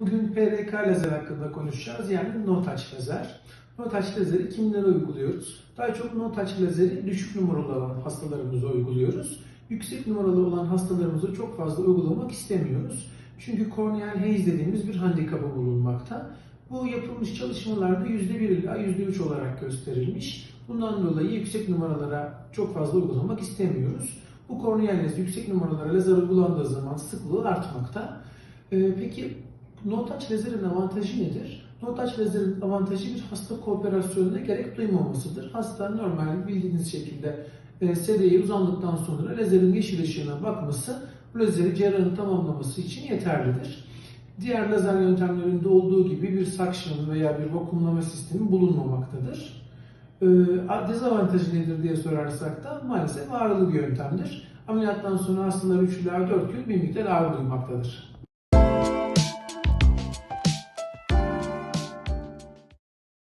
Bugün PRK lazer hakkında konuşacağız. Yani no touch lazer. No touch lazeri kimlere uyguluyoruz? Daha çok no touch lazeri düşük numaralı olan hastalarımıza uyguluyoruz. Yüksek numaralı olan hastalarımıza çok fazla uygulamak istemiyoruz. Çünkü corneal haze dediğimiz bir handikapı bulunmakta. Bu yapılmış çalışmalarda %1 ila %3 olarak gösterilmiş. Bundan dolayı yüksek numaralara çok fazla uygulamak istemiyoruz. Bu korneal yüksek numaralara lazer uygulandığı zaman sıklığı artmakta. Ee, peki no touch lazerin avantajı nedir? No touch lazerin avantajı bir hasta kooperasyonuna gerek duymamasıdır. Hasta normal bildiğiniz şekilde e, sedeyi uzandıktan sonra lazerin yeşil ışığına bakması bu lazeri cerrahın tamamlaması için yeterlidir. Diğer lazer yöntemlerinde olduğu gibi bir suction veya bir vakumlama sistemi bulunmamaktadır. Ee, dezavantajı nedir diye sorarsak da maalesef ağrılı bir yöntemdir. Ameliyattan sonra hastalar 3 ila 4 gün bir miktar ağrı duymaktadır.